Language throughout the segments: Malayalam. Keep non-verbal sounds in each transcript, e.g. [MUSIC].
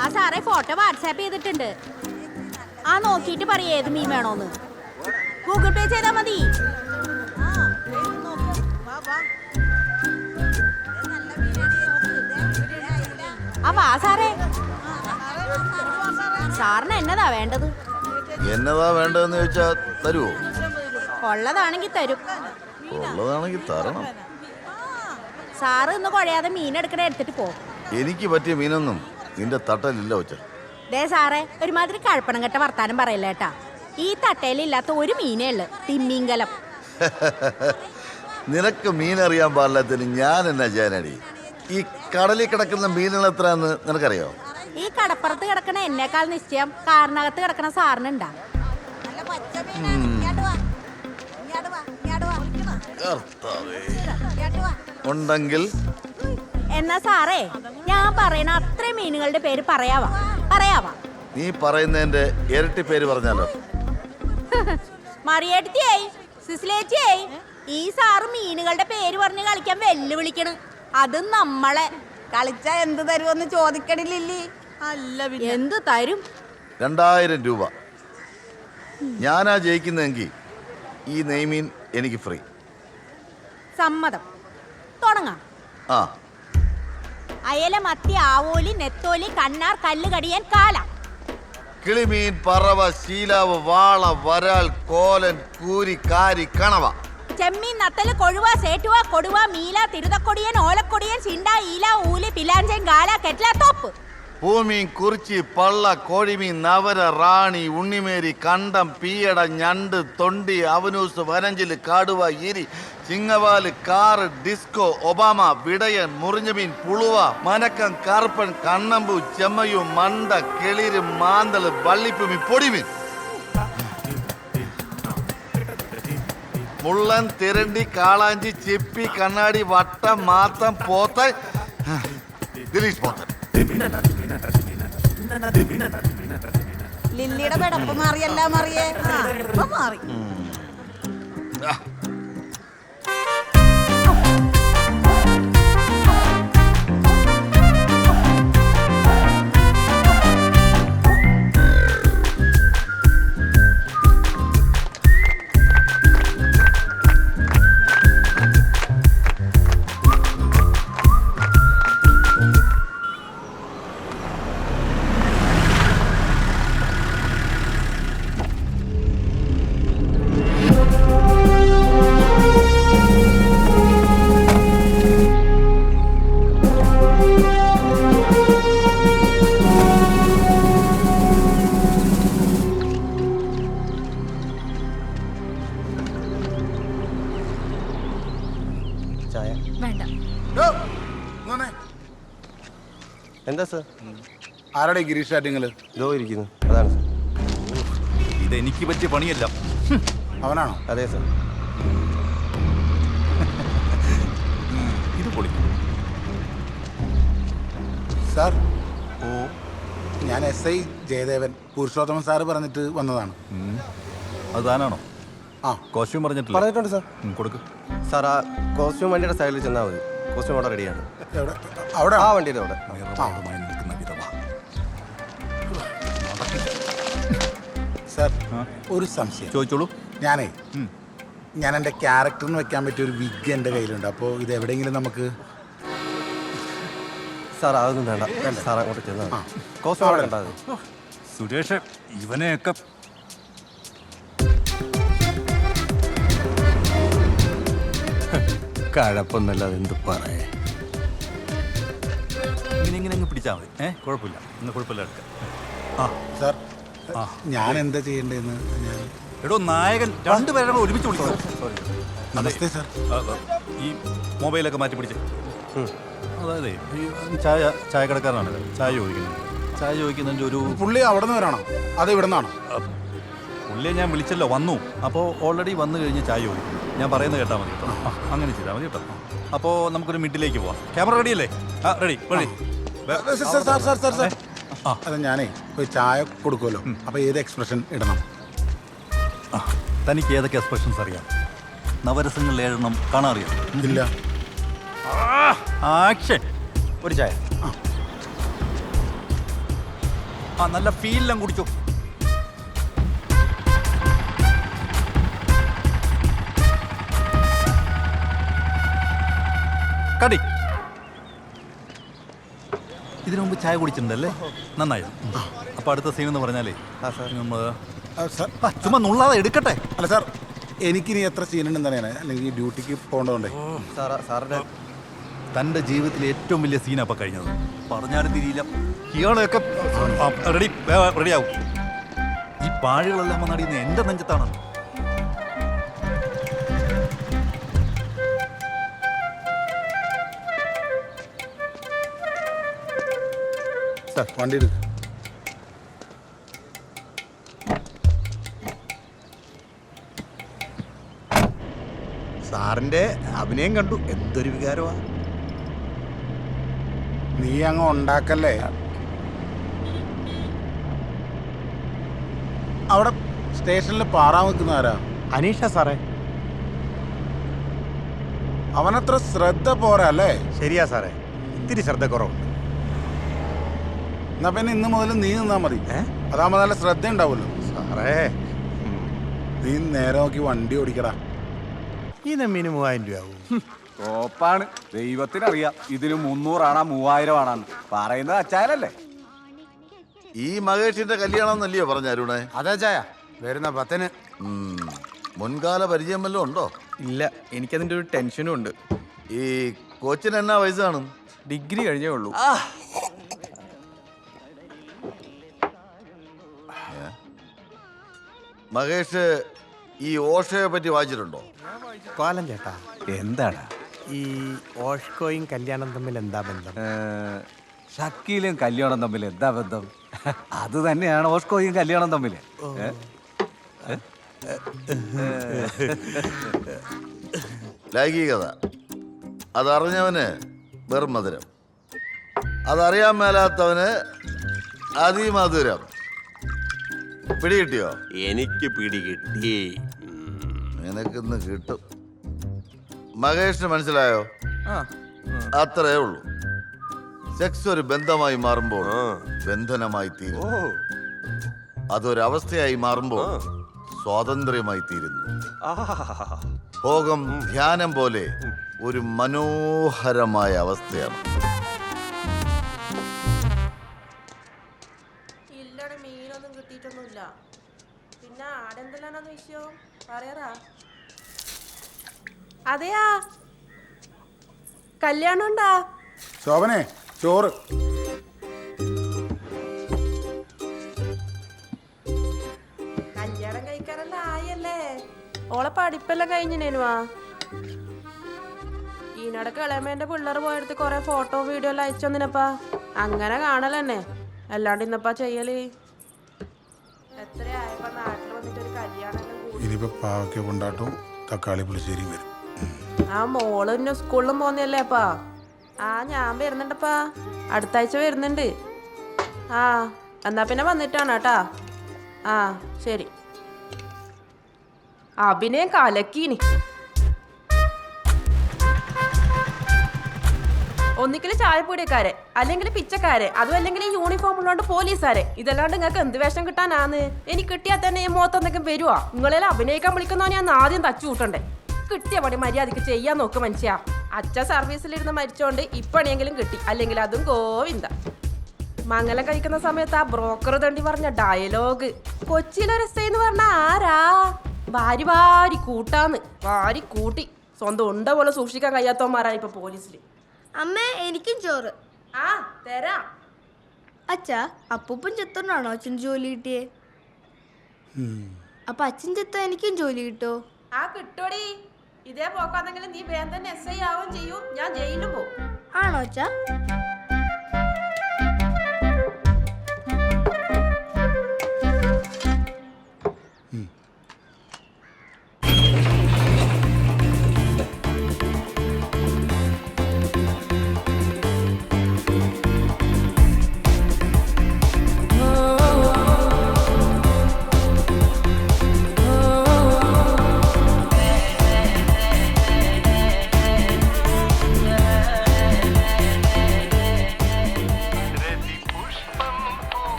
ആ സാറെ ഫോട്ടോ വാട്സാപ്പ് ചെയ്തിട്ടുണ്ട്. ആ നോക്കിയിട്ട് പറയേ ഏത് മീൻ വേണോന്ന്. ഗൂഗിൾ പേ ചെയ്താൽ മതി. ആ വാ സാറേ. സാറിന് എന്നതാ വേണ്ടത്? എന്നതാ വേണ്ടതെന്ന് ചോദിച്ചാ തരുവോ? ഉള്ളതാണെങ്കിൽ തരും. ഉള്ളതാണെങ്കിൽ തരണം. സാറ് ഇന്ന് കുഴയാതെ മീൻ എടുക്കണ എടുത്തിട്ട് പോ. എനിക്ക് പറ്റിയ മീനൊന്നും നിന്റെ തട്ടലില്ല ഒച്ച ദേ സാറേ ഒരുമാതിരി കഴപ്പണം കെട്ട വർത്താനം പറയില്ല കേട്ടാ ഈ തട്ടയിലില്ലാത്ത ഒരു മീനേ ഉള്ളു തിമ്മീങ്കലം [LAUGHS] നിനക്ക് മീൻ അറിയാൻ പാടില്ലാത്തതിന് ഞാൻ എന്നാ ചെയ്യാനടി? ഈ കടലിൽ കിടക്കുന്ന മീനുകൾ എത്രയാന്ന് നിനക്കറിയോ? ഈ കടപ്പുറത്ത് കിടക്കണ എന്നേക്കാൾ നിശ്ചയം കാറിനകത്ത് കിടക്കണ സാറിനുണ്ടാ. ഉണ്ടെങ്കിൽ എന്നാ സാറേ ഞാൻ പറയുന്ന അത്രയും മീനുകളുടെ പേര് പറയാവാ? പറയാവാ? നീ പറയുന്നതിന്റെ ഇരട്ടി പേര് പറഞ്ഞാലോ? മറിയേട്ടിയായി സിസിലേറ്റിയായി ഈ സാറ് മീനുകളുടെ പേര് പറഞ്ഞ് കളിക്കാൻ വെല്ലുവിളിക്കണ്. അത് നമ്മളെ. കളിച്ച എന്ത് തരുമെന്ന് ചോദിക്കണില്ലേ അല്ല എന്ത് തരും? രണ്ടായിരം രൂപ. ഞാനാ ജയിക്കുന്നതെങ്കിൽ ഈ നെയ്മീൻ എനിക്ക് ഫ്രീ. സമ്മതം. തുടങ്ങാം. ആ. അയല മത്തി ആവോലി നെത്തോലി കണ്ണാർ കല്ലുകടിയൻ കാല. കിളിമീൻ പറവ ശീലാവ് വാള വരാൽ കോലൻ കൂരി കാരി കണവ. ചെമ്മീൻ നത്തൽ കൊഴുവ സേറ്റുവ കൊടുവ മീല തിരുതക്കൊടിയൻ ഓലക്കൊടിയൻ ചിണ്ട ഈല ഊലി പിലാഞ്ചൻ കാല കെറ്റില തോപ്പ്. പൂമീൻ കുറിച്ചി പള്ള കോഴിമീൻ നവര റാണി ഉണ്ണിമേരി കണ്ടം പീയട ഞണ്ട് തൊണ്ടി അവനൂസ് വനഞ്ചിൽ കാടുവ ഇരി ചിങ്ങവാൽ കാറ് ഡിസ്കോ ഒബാമ വിടയൻ മുറിഞ്ഞമീൻ പുളുവ മനക്കം കറുപ്പൻ കണ്ണമ്പു ചെമ്മയു മണ്ട കിളിര് മാന്തൾ വള്ളിപ്പുമി പൊടിമീൻ. മുള്ളൻ തിരണ്ടി കാളാഞ്ചി ചിപ്പി കണ്ണാടി വട്ടം മാത്തം പോത്തൻ. ദിലീഷ് പോത്തൻ. ലില്ലിയുടെ പെടപ്പ് മാറിയല്ല മാറിയേ. മാറി. എന്താ സർ? ആരുടെ ഗിരീഷ് ആറ്റിങ്ങൽ ലോ ഇരിക്കുന്നു. അതാണ് സർ. ഇതെനിക്ക് പറ്റിയ പണിയല്ല. അവനാണോ? അതെ സർ. ഇത് പൊളി. സാർ ഓ. ഞാൻ S I Jayadevan Purushothaman sir പറഞ്ഞിട്ട് വന്നതാണ്. അത് താനാണോ? ആ. കോസ്റ്റ്യൂം പറഞ്ഞിട്ടില്ല. പറഞ്ഞിട്ടുണ്ട് സാർ. കൊടുക്ക്. സാർ ആ കോസ്റ്റ്യൂം വണ്ടിയുടെ സൈഡിൽ ചെന്നാൽ മതി. കോസ്റ്റ്യൂം അവിടെ റെഡിയാണ്. എവിടെ? അവിടെ? ആ വണ്ടിയുടെ അവിടെ. നിറവാദമായി നിൽക്കുന്ന വിധവ. സാർ ഒരു സംശയം. ചോദിച്ചോളൂ. ഞാനേ ഞാൻ എന്റെ ക്യാരക്ടറിന് വെക്കാൻ പറ്റിയ ഒരു വിഗ് എന്റെ കയ്യിലുണ്ട്. അപ്പോൾ ഇത് എവിടെയെങ്കിലും നമുക്ക് സാർ അതൊന്നും വേണ്ട. സാർ അങ്ങോട്ട് ചെന്നാൽ. കോസ്റ്റ്യൂം അവിടെ സുരേഷ് ഇവനെയൊക്കെ കഴപ്പൊന്നല്ലാതെ എന്ത് പറയേ? ഇങ്ങനെ ഇങ്ങനെ അങ്ങ് പിടിച്ചാൽ മതി. ഏ കുഴപ്പമില്ല. ഇന്ന് കുഴപ്പമില്ല എടുക്കാം ആ സാർ ആ. ഞാൻ എന്താ ചെയ്യേണ്ടതെന്ന് ഞാൻ എടോ നായകൻ രണ്ടുപേരെ കൂടെ ഒരുമിച്ച് വിളിക്കണം നമസ്തേ സാർ. ആ, ആ, ഈ മൊബൈലൊക്കെ മാറ്റി പിടിച്ച്. അതായത് ഈ ചായ ചായക്കടക്കാരനാണ്. ചായ ചോദിക്കുന്നത് ചായ ചോദിക്കുന്നതിന്റെ ഒരു പുള്ളി അവിടെ നിന്ന് വരാണോ അത് ഇവിടെ നിന്നാണോ പുള്ളിയെ ഞാൻ വിളിച്ചല്ലോ വന്നു. അപ്പോൾ ഓൾറെഡി വന്നു കഴിഞ്ഞ് ചായ ചോദിക്കും ഞാൻ പറയുന്നത് കേട്ടാൽ മതി കേട്ടോ. അങ്ങനെ ചെയ്താൽ മതി കേട്ടോ. അപ്പോൾ നമുക്കൊരു മിഡിലേക്ക് പോവാം. ക്യാമറ റെഡി അല്ലേ? ആ ready ready sir sir sir sir sir. ആ. അത് ഞാനേ ഒരു ചായ കൊടുക്കുമല്ലോ. അപ്പോൾ ഏത് എക്സ്പ്രഷൻ ഇടണം? തനിക്ക് ഏതൊക്കെ എക്സ്പ്രഷൻസ് അറിയാം? നവരസങ്ങളിൽ ഏഴെണ്ണം കാണാൻ അറിയാം. ഇല്ല. ആക്ഷൻ ഒരു ചായ. ആ നല്ല ഫീലെല്ലാം കുടിച്ചു. കടി. ഇതിനു മുമ്പ് ചായ കുടിച്ചിട്ടുണ്ടല്ലേ? നന്നായി. അപ്പൊ അടുത്ത സീൻ എന്ന് പറഞ്ഞാലേ ആ സാർ. നമ്മൾ ചുമ്മാ നുള്ളാതെ എടുക്കട്ടെ. അല്ല സാർ. എനിക്കിനി എത്ര സീനുണ്ടെന്ന് അറിയാനേ അല്ലെങ്കിൽ ഡ്യൂട്ടിക്ക് പോകേണ്ടതുണ്ടേ? സാറാ സാറിന്റെ തന്റെ ജീവിതത്തിലെ ഏറ്റവും വലിയ സീൻ അപ്പൊ കഴിഞ്ഞത്. പറഞ്ഞാലും തിരിയില്ല. ഇയാളെയൊക്കെ റെഡി റെഡിയാവും ഈ പാഴുകളെല്ലാം വന്നടിയുന്ന എന്റെ നെഞ്ചത്താണ് സാർ വണ്ടി എടുക്ക്. അഭിനയം കണ്ടു എന്തൊരു വികാരമാ. നീ അങ്ങ് ഉണ്ടാക്കല്ലേ? അവിടെ സ്റ്റേഷനിൽ പാറാൻ നിൽക്കുന്ന ആരാ? അനീഷ സാറേ. അവനത്ര ശ്രദ്ധ പോരാ അല്ലേ? ശരിയാ സാറേ. ഇത്തിരി ശ്രദ്ധ കുറവുണ്ട്. എന്നാ പിന്നെ ഇന്ന് മുതൽ നീ നിന്നാ മതി? അതാകുമ്പോ നല്ല ശ്രദ്ധ ഉണ്ടാവുമല്ലോ സാറേ നീ നേരെ നോക്കി വണ്ടി ഓടിക്കടാ. ഈ നമ്മീന് മൂവായിരം രൂപയാവും കോപ്പാണ് ദൈവത്തിനറിയാം. ഇതിന് മുന്നൂറാണാ മൂവായിരം ആണെന്ന് പറയുന്നത് അച്ചായനല്ലേ? ഈ മഹേഷിന്റെ കല്യാണം എന്നല്ലയോ പറഞ്ഞ അരുണേ? അതെ ചായ വരുന്ന പത്തിന്. മുൻകാല പരിചയം വല്ലതും ഉണ്ടോ? ഇല്ല. എനിക്കതിന്റെ ഒരു ടെൻഷനും ഉണ്ട്. ഈ കോച്ചിന് എന്നാ വയസ്സാണ്? ഡിഗ്രി കഴിഞ്ഞേ ഉള്ളൂ. മഹേഷ് ഈ ഓഷയെ പറ്റി വായിച്ചിട്ടുണ്ടോ? കോലം ചേട്ടാ. എന്താണ് ഈ ഓഷ്കോയും കല്യാണം തമ്മിൽ എന്താ ബന്ധം? ഷക്കീലും കല്യാണം തമ്മിൽ എന്താ ബന്ധം? അത് തന്നെയാണ് ഓഷ്കോയും കല്യാണം തമ്മിൽ. ലൈംഗികത അതറിഞ്ഞവന് വെറും മധുരം. അതറിയാൻ മേലാത്തവന് അതിമധുരം. പിടികിട്ടിയോ എനിക്ക് പിടി കിട്ടി. നിനക്കിന്ന് കിട്ടും. മഹേഷിന് മനസ്സിലായോ? ആ അത്രേ ഉള്ളൂ. സെക്സ് ഒരു ബന്ധമായി മാറുമ്പോൾ ബന്ധനമായി തീരും അതൊരവസ്ഥയായി മാറുമ്പോൾ സ്വാതന്ത്ര്യമായി തീരുന്നു. ഭോഗം ധ്യാനം പോലെ ഒരു മനോഹരമായ അവസ്ഥയാണ്. ഇല്ലടെ മീനൊന്നും കിട്ടിയിട്ടൊന്നുമില്ല. പിന്നെ ആടെന്തെല്ലാന്ന് വിഷയം? പറയാറാ. അതെയാ? കല്യാണം ഉണ്ടാ? ശോഭനെ ചോറ്. കല്യാണം കഴിക്കാറെല്ലാം ആയല്ലേ? ഓളെ പഠിപ്പെല്ലാം കഴിഞ്ഞിനേനുവാ ഈനടക്ക് ഇളയമേന്റെ പിള്ളേർ പോയെടുത്ത് കൊറേ ഫോട്ടോ വീഡിയോ എല്ലാം അയച്ചു തന്നിനപ്പാ. അങ്ങനെ കാണലെന്നെ. അല്ലാണ്ട് ഇന്നപ്പാ ചെയ്യൽ? എത്രയായപ്പോ നാട്ടിൽ വന്നിട്ട് ഒരു കല്യാണം ഇനിയിപ്പോ പാവയ്ക്ക തക്കാളി പുളിശ്ശേരിയും വരും. ആ മോൾ പിന്നെ സ്കൂളിലും പോന്നല്ലേ അപ്പാ? ആ ഞാൻ വരുന്നുണ്ടപ്പാ. അടുത്ത ആഴ്ച വരുന്നുണ്ട്. ആ എന്നാ പിന്നെ വന്നിട്ടാണ് കേട്ടാ. ആ ശരി. അഭിനയം കലക്കീനി ഒന്നിക്കൽ ചായപ്പൊടിക്കാരെ അല്ലെങ്കിൽ പിച്ചക്കാരെ. അതും അല്ലെങ്കിൽ ഈ യൂണിഫോം ഉള്ളതുകൊണ്ട് പോലീസുകാരെ ഇതല്ലാണ്ട് നിങ്ങൾക്ക് എന്ത് വേഷം കിട്ടാനാന്ന്? എനിക്ക് കിട്ടിയാൽ തന്നെ മുഖത്ത് എന്തെങ്കിലും വരുവാ. നിങ്ങളെല്ലാം അഭിനയിക്കാൻ വിളിക്കുന്നോ ഞാൻ ആദ്യം തച്ചു കൂട്ടണ്ടേ? കിട്ടിയ പണി മര്യാദയ്ക്ക് ചെയ്യാൻ നോക്ക് മനുഷ്യ. അച്ഛ സർവീസിലിരുന്ന് മരിച്ചോണ്ട് ഇപ്പണിയെങ്കിലും കിട്ടി. അല്ലെങ്കിൽ അതും ഗോവിന്ദ. മംഗലം കഴിക്കുന്ന സമയത്ത് ആ ബ്രോക്കർ തണ്ടി പറഞ്ഞ ഡയലോഗ്. കൊച്ചിയിലൊരു എസ് എന്ന് പറഞ്ഞ ആരാ? വാരി വാരി കൂട്ടാന്ന്. വാരി കൂട്ടി. സ്വന്തം ഉണ്ട പോലെ സൂക്ഷിക്കാൻ കഴിയാത്തവന്മാരാണ് ഇപ്പൊ പോലീസിൽ അമ്മേ എനിക്കും ചോറ്. ആ തരാം. അച്ഛാ അപ്പൂപ്പൻ ചെത്തോണ്ടാണോ അച്ഛൻ ജോലി കിട്ടിയേ? അപ്പൊ അച്ഛൻ ചെത്തോ എനിക്കും ജോലി കിട്ടോ? ആ കിട്ടോടി. ഇതേ പോക്കാന്നെങ്കിലും നീ വേഗം തന്നെ എസ് ഐ ആവുകയും ചെയ്യും. ഞാൻ ജയിലിലും പോകും ആണോ അച്ഛാ?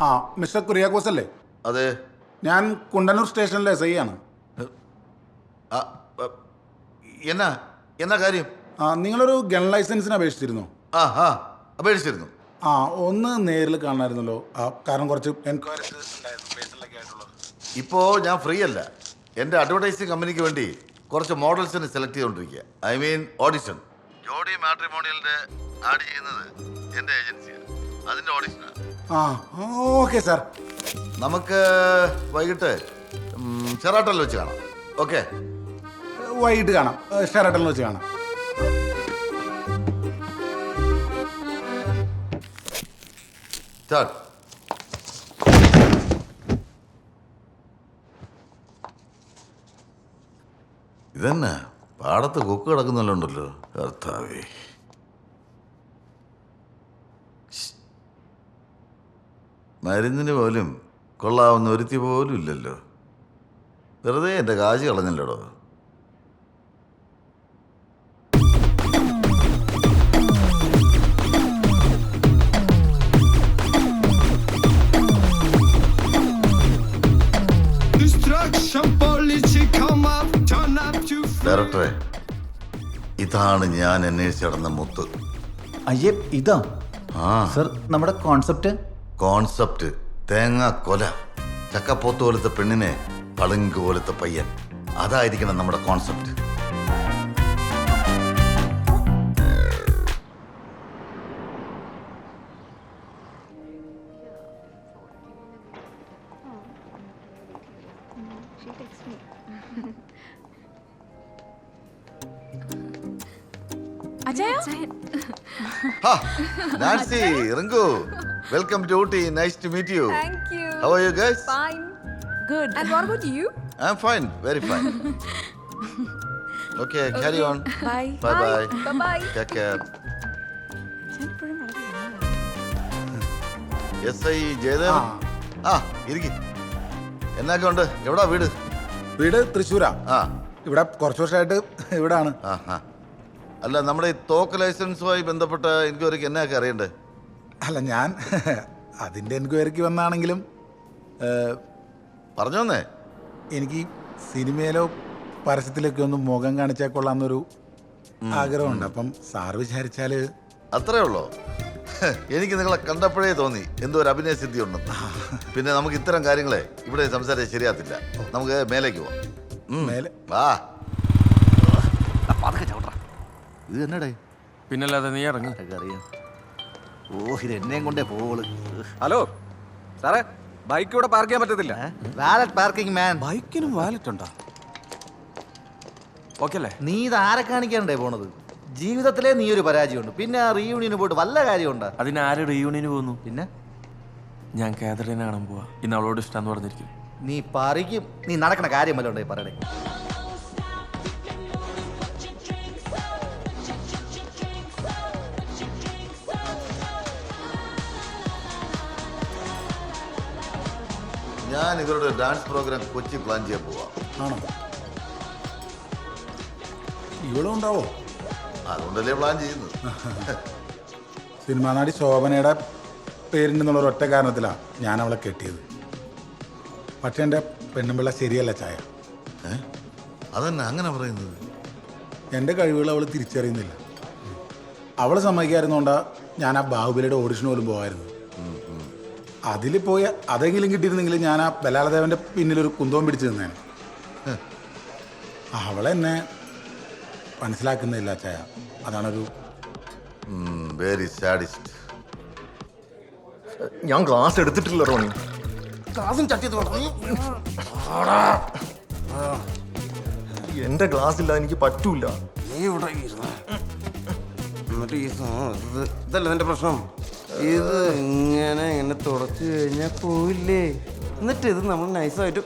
ആ മിസ്റ്റർ കുര്യാക്കോസ് അല്ലേ അതെ. ഞാൻ കുണ്ടന്നൂർ സ്റ്റേഷനിലെ എസ് ഐ ആണ് ആ, ആ, എന്നാ എന്നാ കാര്യം? ആ നിങ്ങളൊരു ഗൺ ലൈസൻസിന് അപേക്ഷിച്ചിരുന്നു? ആ ആ അപേക്ഷിച്ചിരുന്നു. ആ ഒന്ന് നേരിൽ കാണാമായിരുന്നല്ലോ ആ കാരണം കുറച്ച് എൻക്വയറീസ് ഉണ്ടായിരുന്നു പേഴ്സണലൊക്കെ ആയിട്ടുള്ളത് ഇപ്പോൾ ഞാൻ ഫ്രീ അല്ല എന്റെ അഡ്വർടൈസിങ് കമ്പനിക്ക് വേണ്ടി കുറച്ച് മോഡൽസിനെ സെലക്ട് ചെയ്തുകൊണ്ടിരിക്കുക ഐ മീൻ ഓഡിഷൻ. ജോഡി മാട്രിമോണിയലിന്റെ ആഡ് ചെയ്യുന്നത് എന്റെ ഏജൻസിയാണ്. അതിന്റെ ഓഡിഷനാണ്. ആ ഓക്കെ സാർ. നമുക്ക് വൈകിട്ട് ഷെറാട്ടലിൽ വെച്ച് കാണാം. ഓക്കെ? വൈകിട്ട് കാണാം. ഷെറാട്ടലിൽ വെച്ച് കാണാം. സ്റ്റാർട്ട് ഇതന്നെ? പാടത്ത് കൊക്ക് കിടക്കുന്നല്ലോ ഉണ്ടല്ലോ കർത്താവേ. മരുന്നിന് പോലും കൊള്ളാവുന്ന ഒരുത്തി പോലും ഇല്ലല്ലോ. വെറുതെ എന്റെ കാശ് കളഞ്ഞല്ലോടോ. ഡയറക്ടറെ ഇതാണ് ഞാൻ അന്വേഷിച്ച് നടന്ന മുത്ത്. അയ്യേ ഇതാ. ആ. സർ നമ്മുടെ കോൺസെപ്റ്റ് കോൺസെപ്റ്റ് തേങ്ങ കൊല ചക്കപ്പോത്ത് പോലത്തെ പെണ്ണിനെ പളുങ്ക് പോലത്തെ പയ്യൻ. അതായിരിക്കണം നമ്മുടെ concept. Ajay Nancy Rinku welcome to Ooty nice to meet you how are you guys good I am fine very fine okay carry on bye bye bye take care S I Jayadevan ആ. ഇരിക്കി. എന്നൊക്കെ ഉണ്ട്? എവിടാ വീട്? വീട് തൃശ്ശൂരാ. ആ. ഇവിടെ കുറച്ച് വർഷമായിട്ട് [LAUGHS] ഇവിടാണ്. ആ ആ അല്ല നമ്മുടെ ഈ തോക്ക് ലൈസൻസുമായി ബന്ധപ്പെട്ട എൻക്വയറിക്ക് എന്നൊക്കെ അറിയണ്ടേ? അല്ല ഞാൻ [LAUGHS] അതിന്റെ എൻക്വയറിക്ക് വന്നാണെങ്കിലും പറഞ്ഞു പറഞ്ഞോന്നേ എനിക്ക് സിനിമയിലോ പരസ്യത്തിലൊക്കെ ഒന്ന് മുഖം കാണിച്ചാൽ കൊള്ളാമെന്നൊരു ആഗ്രഹമുണ്ട്. അപ്പം സാർ വിചാരിച്ചാൽ അത്രേ ഉള്ളോ. എനിക്ക് നിങ്ങളെ കണ്ടപ്പോഴേ തോന്നി എന്തോ ഒരു അഭിനയ സിദ്ധി ഉണ്ടെന്ന്. പിന്നെ നമുക്ക് ഇത്തരം കാര്യങ്ങളെ ഇവിടെ സംസാരിച്ച് ശരിയാത്തില്ല നമുക്ക് മേലേക്ക് പോവാം. മേലെ? വാ. ഇത് എന്നടേ? പിന്നല്ലാതെ നീ ഇറങ്ങി. അറിയാം? ഓ ഇത് എന്നെയും കൊണ്ടേ പോൾ ഹലോ സാറേ ബൈക്ക് ഇവിടെ പാർക്ക് ചെയ്യാൻ പറ്റത്തില്ല. Valet parking man. ബൈക്കിനും വാലറ്റ് ഉണ്ടോ? ഓക്കെ അല്ലേ നീ ഇത് ആരെ കാണിക്കാണ്ടേ പോണത്? ജീവിതത്തിലെ നീ ഒരു പരാജയമുണ്ട്. പിന്നെ ആ റീയൂണിയന് പോയിട്ട് വല്ല കാര്യമുണ്ടാ? അതിന് ആര് റീയൂണിയന് പോകുന്നു? പിന്നെ? ഞാൻ കാതറിനെ കാണാൻ പോവാ. ഇന്ന് അവളോട് ഇഷ്ടം പറഞ്ഞിരിക്കും. നീ പറിക്കും നീ നടക്കണ കാര്യം വല്ലതും ഉണ്ടായി പറയണേ. ഞാൻ ഇവരുടെ ഡാൻസ് പ്രോഗ്രാം കൊച്ചി പ്ലാൻ ചെയ്യാൻ പോവാം. ആണോ? ഇവളും ഉണ്ടാവോ? അതുകൊണ്ടല്ലേ പ്ലാൻ ചെയ്യുന്നത്. സിനിമാ നടി ശോഭനയുടെ പേരുണ്ടെന്നുള്ള ഒറ്റ കാരണത്തിലാണ് ഞാൻ അവളെ കെട്ടിയത്. പക്ഷെ എന്റെ പെണ്ണുമ്പിള്ള ശരിയല്ല ചായ. ഏ? അതന്നെ അങ്ങനെ പറയുന്നത്. എന്റെ കഴിവുകൾ അവൾ തിരിച്ചറിയുന്നില്ല. അവൾ സമ്മതിക്കായിരുന്നോണ്ടാ ഞാൻ ആ ബാഹുബലിയുടെ ഓഡിഷൻ പോലും പോകായിരുന്നു അതിൽ പോയ അതെങ്കിലും കിട്ടിയിരുന്നെങ്കിൽ ഞാൻ ആ ബലാലദേവന്റെ പിന്നിലൊരു കുന്തവും പിടിച്ചു നിന്നേനെ. അവളെന്നെ മനസ്സിലാക്കുന്നില്ല ചായ അതാണൊരു വെരി സാഡിസ്റ്റ് ഞാൻ ക്ലാസ് എടുത്തിട്ടില്ല റോണി എന്റെ ഗ്ലാസ് ഇല്ല എനിക്ക് പറ്റൂല. സാ- ഇത് ഇതല്ല നിന്റെ പ്രശ്നം? ഇത് ഇങ്ങനെ ഇങ്ങനെ തുടച്ചു കഴിഞ്ഞാൽ പോയില്ലേ എന്നിട്ട് ഇത് നമ്മൾ നൈസായിട്ട്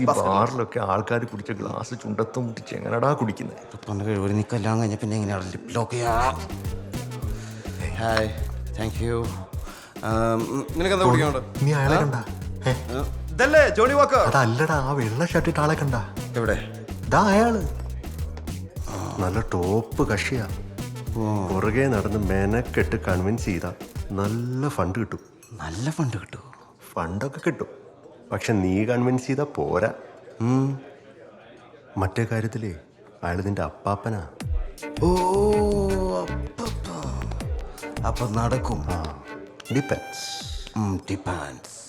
ഈ ബാറിലൊക്കെ ആൾക്കാർ കുടിച്ച ഗ്ലാസ് ചുണ്ടത്തും മുട്ടിച്ച് എങ്ങനെടാ കുടിക്കുന്നത് പണ്ട് കഴിവ് നീ കല്യാണം കഴിഞ്ഞ പിന്നെ എങ്ങനെയാണ് ലിപ് ലോക്ക് ചെയ്യാം? ഹായ് താങ്ക് യു നിനക്ക് എന്താ കുടിക്കാനുണ്ട് നീ അയാളെ കണ്ട. ഇതല്ലേ ജോണി വാക്കർ? അതല്ലടാ ആ വെള്ള ഷർട്ടിട്ട് ആളെ കണ്ട. എവിടെ? ഇതാ അയാൾ. നല്ല ടോപ്പ് കക്ഷിയാ പുറകെ നടന്ന് മെനക്കെട്ട് കൺവിൻസ് ചെയ്താൽ നല്ല ഫണ്ട് കിട്ടും. നല്ല ഫണ്ട് കിട്ടും ഫണ്ടൊക്കെ കിട്ടും. പക്ഷെ നീ കൺവിൻസ് ചെയ്താൽ പോരാ. മറ്റേ കാര്യത്തിലേ അയാൾ നിന്റെ അപ്പാപ്പനാ. ഓ. അപ്പൊ നടക്കും. ഡിപ്പെൻസ് ഡിപ്പാൻസ്